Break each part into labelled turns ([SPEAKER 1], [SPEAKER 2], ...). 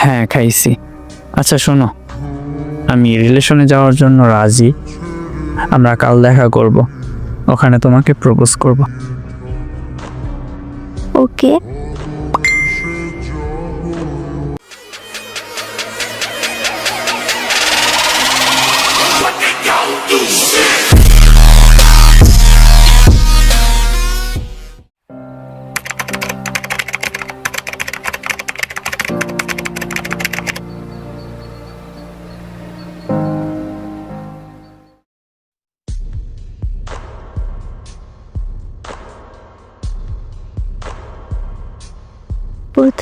[SPEAKER 1] হ্যাঁ খাইছি। আচ্ছা শোনো। আমি রিলেশনে যাওয়ার জন্য রাজি। আমরা কাল দেখা করব। ওখানে তোমাকে প্রপোজ করব।
[SPEAKER 2] ওকে।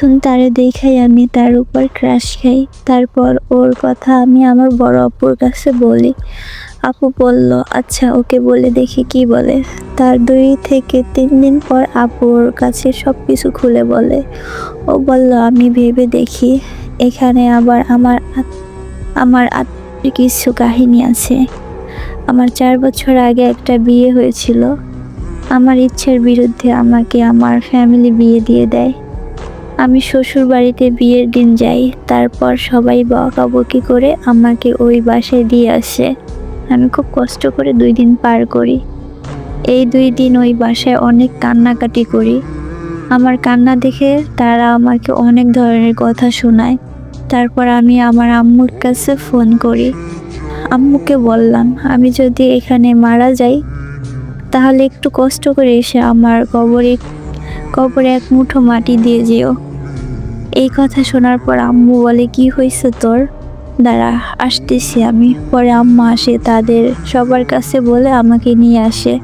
[SPEAKER 2] প্রথম তারে দেখাই আমি, তার উপর ক্রাশ খাই। তারপর ওর কথা আমি আমার বড় অপুর কাছে বলি। আপু বলল আচ্ছা ওকে বলে দেখি কি বলে। তার দুই থেকে তিন দিন পর আপু ওর কাছে সব কিছু খুলে বলে। ও বলল, আমি ভেবে দেখি, এখানে আবার আমার আমার আত্মীয় কিছু কাহিনী আছে। আমার চার বছর আগে একটা বিয়ে হয়েছিল। আমার ইচ্ছের বিরুদ্ধে আমাকে আমার ফ্যামিলি বিয়ে দিয়ে দেয়। আমি শ্বশুর বাড়িতে বিয়ের দিন যাই, তারপর সবাই বকাবকি করে আমাকে ওই বাসায় দিয়ে আসে। আমি খুব কষ্ট করে দুই দিন পার করি। এই দুই দিন ওই বাসায় অনেক কান্নাকাটি করি। আমার কান্না দেখে তারা আমাকে অনেক ধরনের কথা শোনায়। তারপর আমি আমার আম্মুর কাছে ফোন করি। আম্মুকে বললাম, আমি যদি এখানে মারা যাই, তাহলে একটু কষ্ট করে এসে আমার কবরে কবরে এক মুঠো মাটি দিয়ে যেও। এই কথা শোনার পর আম্মু বলে, কি হয়েছে তোর? দাঁড়া, আসতেছি আমি। পরে আম্মা আসে, তাদের সবার কাছে বলে আমাকে নিয়ে আসে।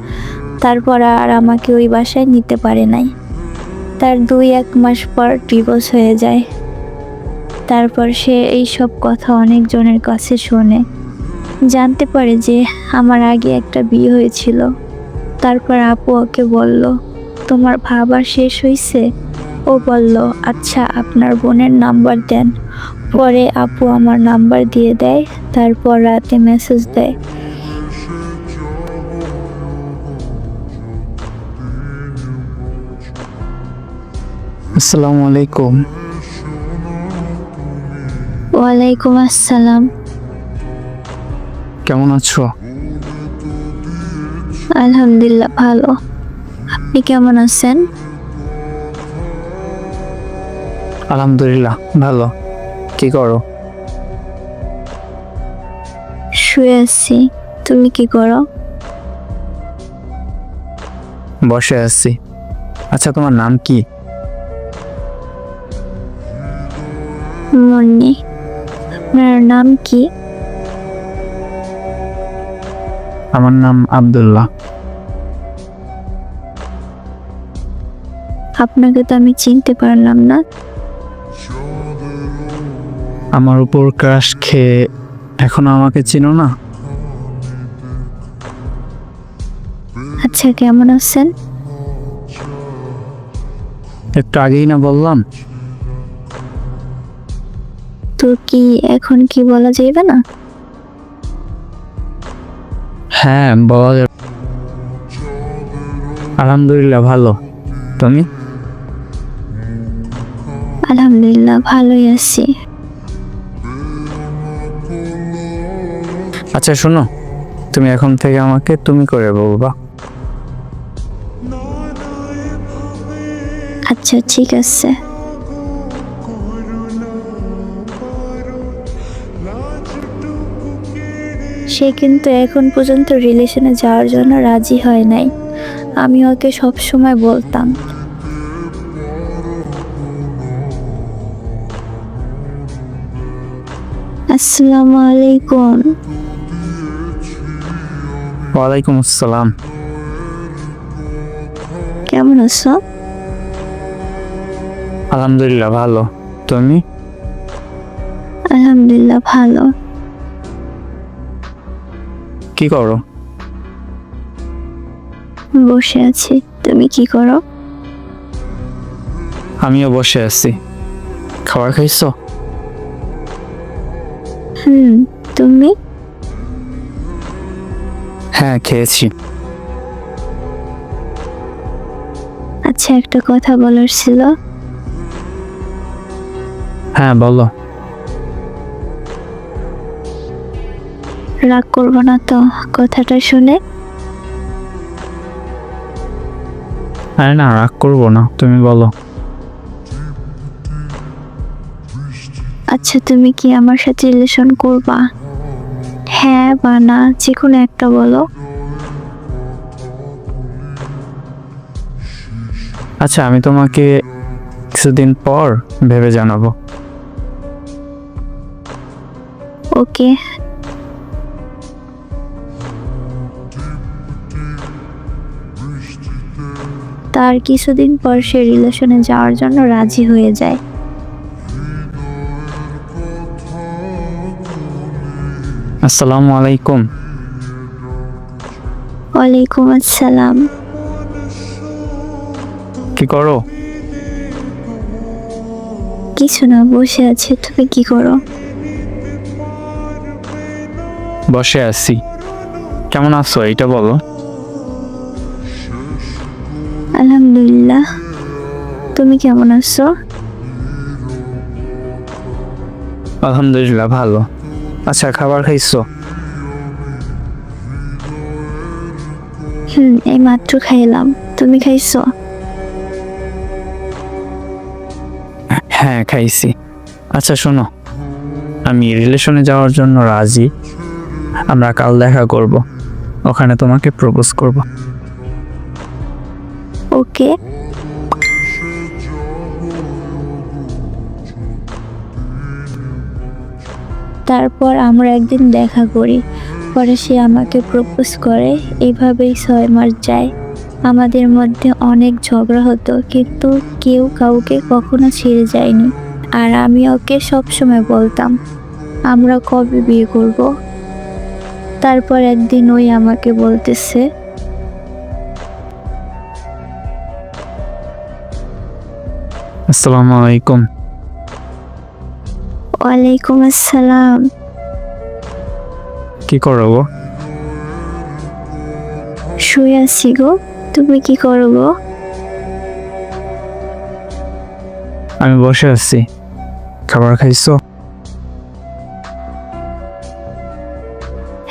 [SPEAKER 2] তারপর আর আমাকে ওই বাসায় নিতে পারে নাই। তার দুই এক মাস পর ডিভোর্স হয়ে যায়। তারপর সে এই সব কথা অনেকজনের কাছে শোনে। জানতে পারে যে আমার আগে একটা বিয়ে হয়েছিল। তারপর আপু ওকে বলল, তোমার ভাবা শেষ হয়েছে ও বলল আচ্ছা আপনার বোনের নাম্বার দেন। পরে আপু আমার নাম্বার দিয়ে দেয় তারপর রাতে মেসেজ দেয়।
[SPEAKER 1] আসসালামু আলাইকুম।
[SPEAKER 2] ওয়ালাইকুম আসসালাম।
[SPEAKER 1] কেমন আছো?
[SPEAKER 2] আলহামদুলিল্লাহ ভালো। আপনি কেমন আছেন?
[SPEAKER 1] আলহামদুলিল্লাহ ভালো। কি করো?
[SPEAKER 2] শুয়ে আছি। তুমি কি করো?
[SPEAKER 1] বসে আছি। আচ্ছা তোমার নাম কি?
[SPEAKER 2] মুন্নি। আপনার নাম কি?
[SPEAKER 1] আমার নাম আব্দুল্লাহ।
[SPEAKER 2] আপনাকে তো আমি চিনতে পারলাম না।
[SPEAKER 1] আমার উপর ক্রাশ খেয়ে এখনও আমাকে চিনো না?
[SPEAKER 2] আচ্ছা কেমন আছেন?
[SPEAKER 1] একটু আগেই না বললাম।
[SPEAKER 2] তো কি এখন কি বলা যাইবে না?
[SPEAKER 1] হ্যাঁ বলা যাবে। আলহামদুলিল্লাহ ভালো। তুমি?
[SPEAKER 2] আলহামদুলিল্লাহ ভালোই আছি।
[SPEAKER 1] আচ্ছা শোনো। তুমি এখন থেকে আমাকে তুমি করে বলবা।
[SPEAKER 2] আচ্ছা ঠিক আছে। সে কিন্তু এখন পর্যন্ত রিলেশনে যাওয়ার জন্য রাজি হয় নাই। আমি ওকে সব সময় বলতাম। আসসালামু আলাইকুম।
[SPEAKER 1] ওয়ালাইকুম আসসালাম।
[SPEAKER 2] কেমন আছো?
[SPEAKER 1] আলহামদুলিল্লাহ ভালো। তুমি?
[SPEAKER 2] আলহামদুলিল্লাহ ভালো।
[SPEAKER 1] কি করো?
[SPEAKER 2] বসে আছি। তুমি কি করো?
[SPEAKER 1] আমিও বসে আছি। খাবার খাইছো?
[SPEAKER 2] হুম তুমি?
[SPEAKER 1] হ্যাঁ খেয়েছি।
[SPEAKER 2] আচ্ছা একটা কথা বলার ছিল।
[SPEAKER 1] হ্যাঁ বলো।
[SPEAKER 2] রাগ করব না তো কথাটা শুনে।
[SPEAKER 1] আরে না রাগ করব না তুমি বলো।
[SPEAKER 2] আচ্ছা তুমি কি আমার সাথে রিলেশন করবা? হ্যাঁ বা না যে কোনো একটা বলো।
[SPEAKER 1] আচ্ছা আমি তোমাকে কিছুদিন পর ভেবে জানাব।
[SPEAKER 2] ওকে। তার কিছুদিন পর সে রিলেশনে যাওয়ার জন্য রাজি হয়ে যায়।
[SPEAKER 1] আসসালামু আলাইকুম।
[SPEAKER 2] ওয়ালাইকুম আসসালাম।
[SPEAKER 1] কি করো?
[SPEAKER 2] কিছু না বসে আছে। তুমি কি করো?
[SPEAKER 1] বসে আছি। কেমন আছো? এটা বলো।
[SPEAKER 2] আলহামদুলিল্লাহ। তুমি কেমন আছো?
[SPEAKER 1] আলহামদুলিল্লাহ ভালো। আচ্ছা খাবার খাইছো?
[SPEAKER 2] হুম এই মাত্র খাইলাম। তুমি খাইছো?
[SPEAKER 1] হ্যাঁ খাইছি। আচ্ছা শোনো। আমি রিলেশনে যাওয়ার জন্য রাজি। আমরা কাল দেখা করব। ওখানে তোমাকে প্রপোজ করব।
[SPEAKER 2] ওকে। তারপর আমরা একদিন দেখা করি। পরে সে আমাকে প্রপোজ করে, এইভাবেই ছয় মাস যায়। আমাদের মধ্যে অনেক ঝগড়া হতো, কিন্তু কেউ কাউকে কখনো ছেড়ে যায়নি। আর আমি ওকে সবসময় বলতাম, আমরা কবে বিয়ে করব? তারপর একদিন ওই আমাকে বলতেছে,
[SPEAKER 1] আসসালামু আলাইকুম।
[SPEAKER 2] ওয়ালাইকুম আসসালাম।
[SPEAKER 1] কি করো গো?
[SPEAKER 2] শুয়ে আছি গো। তুমি কি করো গো?
[SPEAKER 1] আমি বসে আছি। খাবার খাইছো?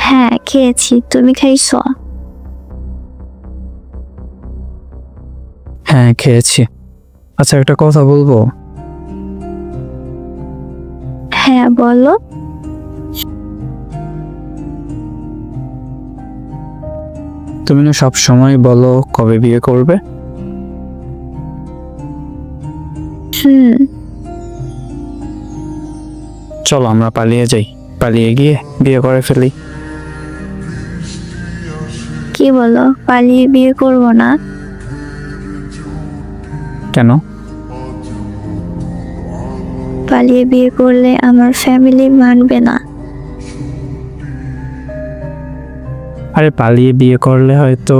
[SPEAKER 2] হ্যাঁ খেয়েছি। তুমি খাইছো?
[SPEAKER 1] হ্যাঁ খেয়েছি। আচ্ছা একটা কথা বলব?
[SPEAKER 2] হ্যাঁ বলো।
[SPEAKER 1] তুমি না সব সময় বলো কবে বিয়ে করবে?
[SPEAKER 2] হুম।
[SPEAKER 1] চলো আমরা পালিয়ে যাই। পালিয়ে গিয়ে বিয়ে করে ফেলি।
[SPEAKER 2] কি বলো? পালিয়ে বিয়ে করব না?
[SPEAKER 1] কেন?
[SPEAKER 2] পালিয়ে বিয়ে করলে আমার ফ্যামিলি মানবে না।
[SPEAKER 1] আরে পালিয়ে বিয়ে করলে হয়তো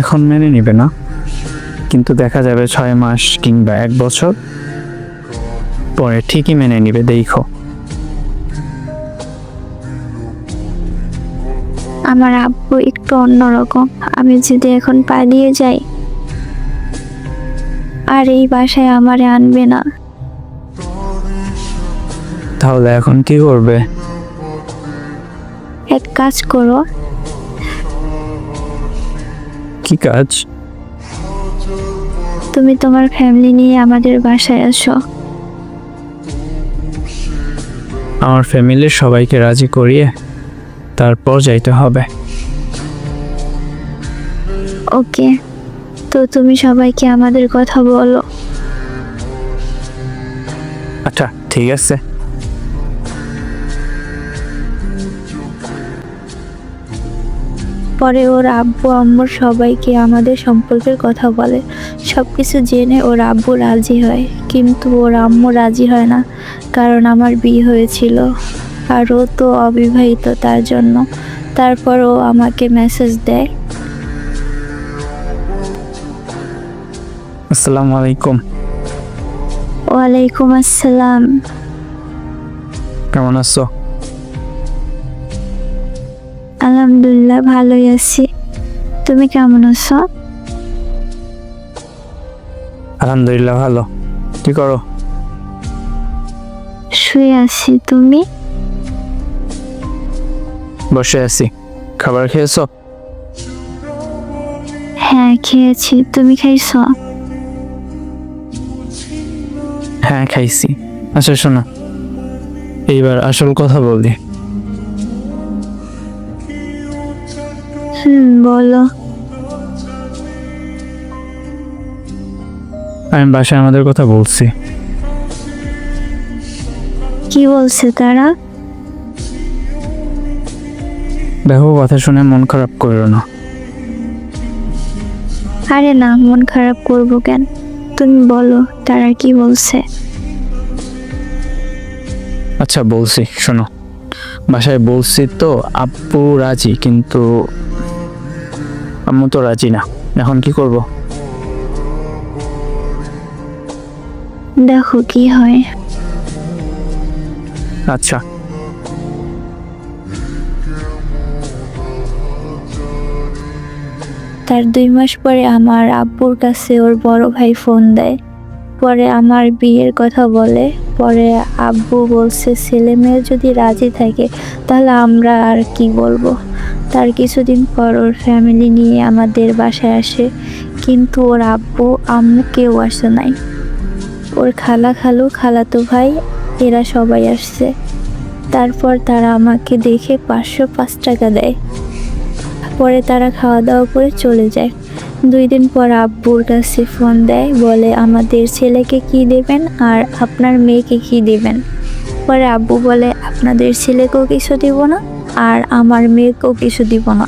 [SPEAKER 1] এখন মেনে নিবে না। কিন্তু দেখা যাবে ছয় মাস কিংবা এক বছর পরে ঠিকই মেনে নিবে দেখো।
[SPEAKER 2] আমার আব্বু একটু অন্যরকম। আমি যদি এখন পালিয়ে যাই আর এই বাসায় আমারে আনবে না।
[SPEAKER 1] তাহলে এখন কি করবে?
[SPEAKER 2] এক কাজ করো।
[SPEAKER 1] কি কাজ?
[SPEAKER 2] তুমি তোমার ফ্যামিলি নিয়ে আমাদের বাসায় আসো।
[SPEAKER 1] আমার ফ্যামিলির সবাইকে রাজি করিয়ে তারপর যাইতে হবে।
[SPEAKER 2] ওকে তো তুমি সবাইকে আমাদের কথা বলো।
[SPEAKER 1] আচ্ছা ঠিক আছে।
[SPEAKER 2] পরে ওর আব্বু আম্মুর সবাইকে আমাদের সম্পর্কের কথা বলে। সব কিছু জেনে ওর আব্বু রাজি হয় কিন্তু ওর আম্মু রাজি হয় না কারণ আমার বিয়ে হয়েছিল। আর ও তো অবিবাহিত তার জন্য। তারপর ও আমাকে মেসেজ দেয়।
[SPEAKER 1] আসসালামু আলাইকুম।
[SPEAKER 2] ওয়ালাইকুম আসসালাম।
[SPEAKER 1] কেমন আছো?
[SPEAKER 2] আলহামদুলিল্লাহ ভালোই আছি। তুমি কেমন আছো?
[SPEAKER 1] আলহামদুলিল্লাহ ভালো। কি করো?
[SPEAKER 2] শুয়ে আছি। তুমি?
[SPEAKER 1] বসে আছি। খাবার খেয়েছো?
[SPEAKER 2] হ্যাঁ খেয়েছি। তুমি খাইছো?
[SPEAKER 1] হ্যাঁ খাইছি। আচ্ছা শোনো। এইবার আসল কথা বলি।
[SPEAKER 2] বলো।
[SPEAKER 1] আমি বাসায় আমাদের কথা বলছি।
[SPEAKER 2] কি বলছে তারা?
[SPEAKER 1] দেখো কথা শুনে মন খারাপ করো না।
[SPEAKER 2] আরে না মন খারাপ করব কেন? তুমি বলো তারা কি বলছে?
[SPEAKER 1] আচ্ছা বলছি শোনো। বাসায় বলছি তো আপু রাজি কিন্তু আম্মু তো রাজি না। এখন কি করব?
[SPEAKER 2] দেখো কি হয়।
[SPEAKER 1] আচ্ছা।
[SPEAKER 2] তার দুই মাস পরে আমার আব্বুর কাছে ওর বড় ভাই ফোন দেয়। পরে আমার বিয়ের কথা বলে। পরে আব্বু বলছে ছেলে মেয়ে যদি রাজি থাকে তাহলে আমরা আর কি বলব? তার কিছুদিন পর ওর ফ্যামিলি নিয়ে আমাদের বাসায় আসে। কিন্তু ওর আব্বু, আম্মু কেউ আসে নাই। ওর খালা খালু, খালাতো ভাই, এরা সবাই আসছে। তারপর তারা আমাকে দেখে পাঁচশো পাঁচ টাকা দেয়। পরে তারা খাওয়া দাওয়া করে চলে যায়। দুই দিন পর আব্বুর কাছে ফোন দেয়, বলে, আমাদের ছেলেকে কি দেবেন আর আপনার মেয়েকে কি দেবেন? পরে আব্বু বলে, আপনাদের ছেলেকেও কিছু দিব না। আর আমার মেয়েকেও কিছু দিব না।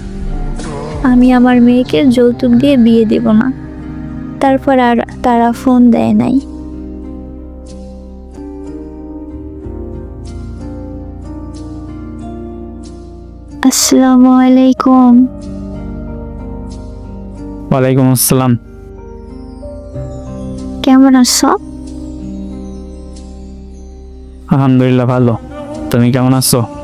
[SPEAKER 2] আমি আমার মেয়েকে যৌতুক দিয়ে বিয়ে দিব না। তারপর আর তারা ফোন দেয় নাই। আসসালামু আলাইকুম।
[SPEAKER 1] ওয়ালাইকুম আসসালাম।
[SPEAKER 2] কেমন আছো?
[SPEAKER 1] আলহামদুলিল্লাহ ভালো। তুমি কেমন আছো?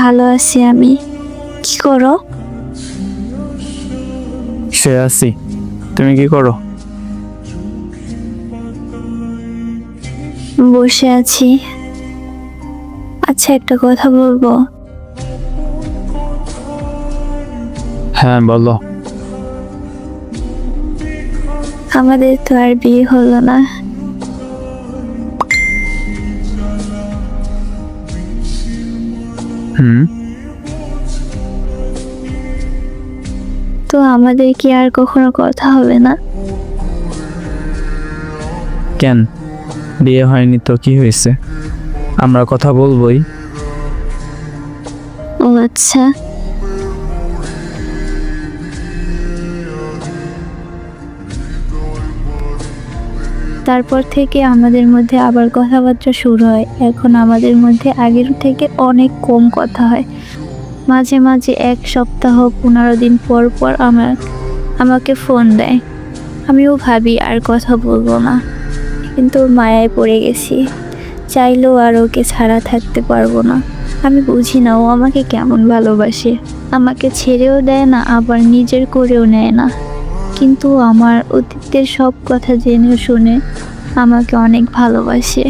[SPEAKER 2] ভালো আছি আমি। কি করো?
[SPEAKER 1] সে আছি। তুমি কি করো?
[SPEAKER 2] বসে আছি। আচ্ছা একটা কথা বলব?
[SPEAKER 1] হ্যাঁ বলো।
[SPEAKER 2] আমাদের তো আর বিয়ে হলো না।
[SPEAKER 1] হুম।
[SPEAKER 2] তো আমাদের কি আর কখনো কথা হবে না?
[SPEAKER 1] কেন? বিয়ে হয়নি তো কি হয়েছে? আমরা কথা বলবোই।
[SPEAKER 2] ও আচ্ছা। তারপর থেকে আমাদের মধ্যে আবার কথাবার্তা শুরু হয়। এখন আমাদের মধ্যে আগের থেকে অনেক কম কথা হয়। মাঝে মাঝে এক সপ্তাহ, পনেরো দিন পর পর আমার, আমাকে ফোন দেয়। আমিও ভাবি আর কথা বলব না। কিন্তু মায়ায় পড়ে গেছি। চাইলেও আর ওকে ছাড়া থাকতে পারব না। আমি বুঝি না, ও আমাকে কেমন ভালোবাসে। আমাকে ছেড়েও দেয় না, আবার নিজের করেও নেয় না। কিন্তু আমার অতীতের সব কথা জেনে শুনে আমাকে অনেক ভালোবাসে।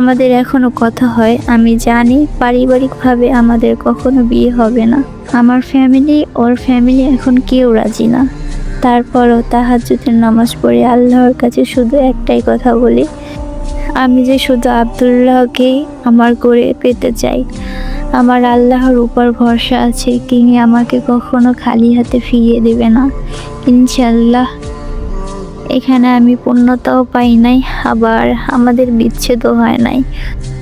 [SPEAKER 2] আমাদের এখনও কথা হয়, আমি জানি পারিবারিকভাবে আমাদের কখনো বিয়ে হবে না। আমার ফ্যামিলি ওর ফ্যামিলি এখন কেউ রাজি না। তারপরও তাহাজ্জুদের নামাজ পড়ে আল্লাহর কাছে শুধু একটাই কথা বলি, আমি যে শুধু আবদুল্লাহকেই আমার করে পেতে চাই। আমার আল্লাহর উপর ভরসা আছে, তিনি আমাকে কখনো খালি হাতে ফিরিয়ে দেবে না। ইনশাল্লাহ এখানে আমি পূর্ণতাও পাই নাই, আবার আমাদের বিচ্ছেদও হয় নাই।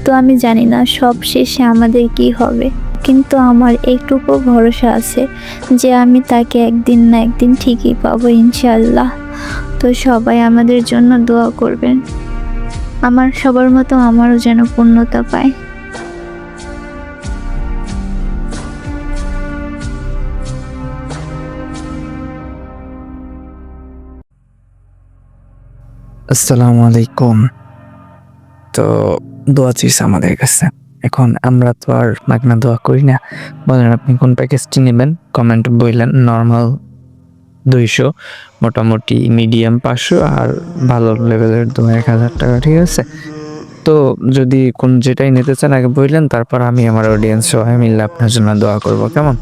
[SPEAKER 2] তো আমি জানি না সব শেষে আমাদের কি হবে, কিন্তু আমার একটুকু ভরসা আছে যে আমি তাকে একদিন না একদিন ঠিকই পাবো ইনশাল্লাহ তো সবাই আমাদের জন্য দোয়া করবেন। আমার সবার মতো আমারও যেন পূর্ণতা পায়।
[SPEAKER 1] আসসালামু আলাইকুম। তো দোয়া চিস আমাদের কাছে। এখন আমরা তো আর মাগনা দোয়া করি না। বলেন আপনি কোন প্যাকেজটি নেবেন? কমেন্ট বললেন নর্মাল দুইশো, মোটামুটি মিডিয়াম পাঁচশো আর ভালো লেভেলের দু এক হাজার টাকা, ঠিক আছে? তো যদি কোন যেটাই নিতে চান, আগে বললেন তারপর আমি আমার অডিয়েন্স সবাই মিললে আপনার জন্য দোয়া করব, কেমন?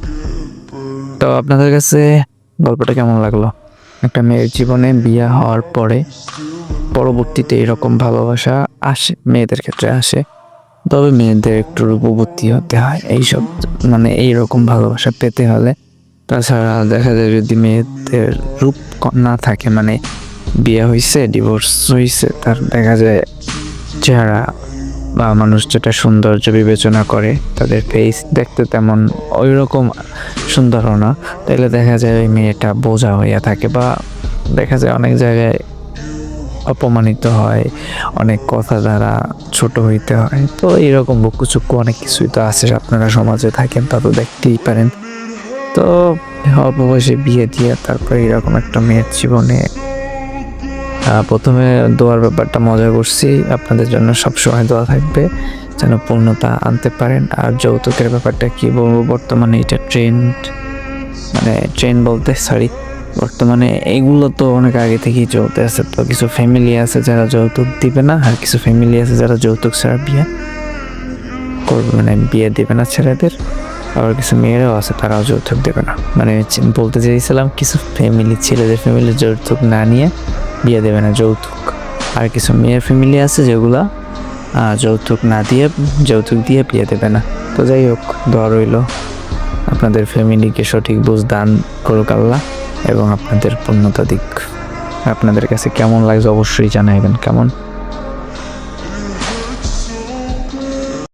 [SPEAKER 1] তো আপনাদের কাছে গল্পটা কেমন লাগল? একটা মেয়ের জীবনে বিয়ে হওয়ার পরে পরবর্তীতে এরকম ভালোবাসা আসে, মেয়েদের ক্ষেত্রে আসে। তবে মেয়েদের একটু রূপবর্তী হতে হয় এইসব মানে এইরকম ভালোবাসা পেতে হলে। তাছাড়া দেখা যায় যদি মেয়েদের রূপ না থাকে মানে বিয়ে হয়েছে ডিভোর্স হয়েছে তার দেখা যায় চেহারা বা মানুষ যেটা সৌন্দর্য বিবেচনা করে, তাদের ফেস দেখতে তেমন ওই রকম সুন্দরও না। তাইলে দেখা যায় ওই মেয়েটা বোঝা হইয়া থাকে বা দেখা যায় অনেক জায়গায় অপমানিত হয়, অনেক কথা দ্বারা ছোট হইতে হয়। তো এইরকম বকুচুক্কু অনেক কিছুই তো আছে, আপনারা সমাজে থাকেন তা তো দেখতেই পারেন। তো অল্প বয়সে বিয়ে দিয়ে তারপরে এরকম একটা মেয়ের জীবনে প্রথমে দোয়ার ব্যাপারটা মজা করছি। আপনাদের জন্য সবসময় দোয়া থাকবে যেন পূর্ণতা আনতে পারেন। আর যৌতুকের ব্যাপারটা কি বলব? বর্তমানে এটা ট্রেন্ড মানে ট্রেন বলতে সরি বর্তমানে এইগুলো তো অনেক আগে থেকেই চলতে আছে। তো কিছু ফ্যামিলি আছে যারা যৌতুক দিবে না, আর কিছু ফ্যামিলি আছে যারা যৌতুক ছাড়া বিয়ে করবে মানে বিয়ে দেবে না ছেলেদের। আবার কিছু মেয়েরাও আছে, তারাও যৌতুক দেবে না। মানে বলতে চেয়েছিলাম কিছু ফ্যামিলি ছেলেদের ফ্যামিলি যৌতুক না নিয়ে বিয়ে দেবে না, যৌতুক। আর কিছু মেয়ের ফ্যামিলি আছে যেগুলা যৌতুক না দিয়ে, যৌতুক দিয়ে বিয়ে দেবে না। তো যাই হোক, দোয়া রইল আপনাদের ফ্যামিলিকে সঠিক বুঝ দান করুক আল্লাহ এবং আপনাদের পূর্ণতা দিক। আপনাদের কাছে কেমন লাগছে অবশ্যই জানাইবেন, কেমন?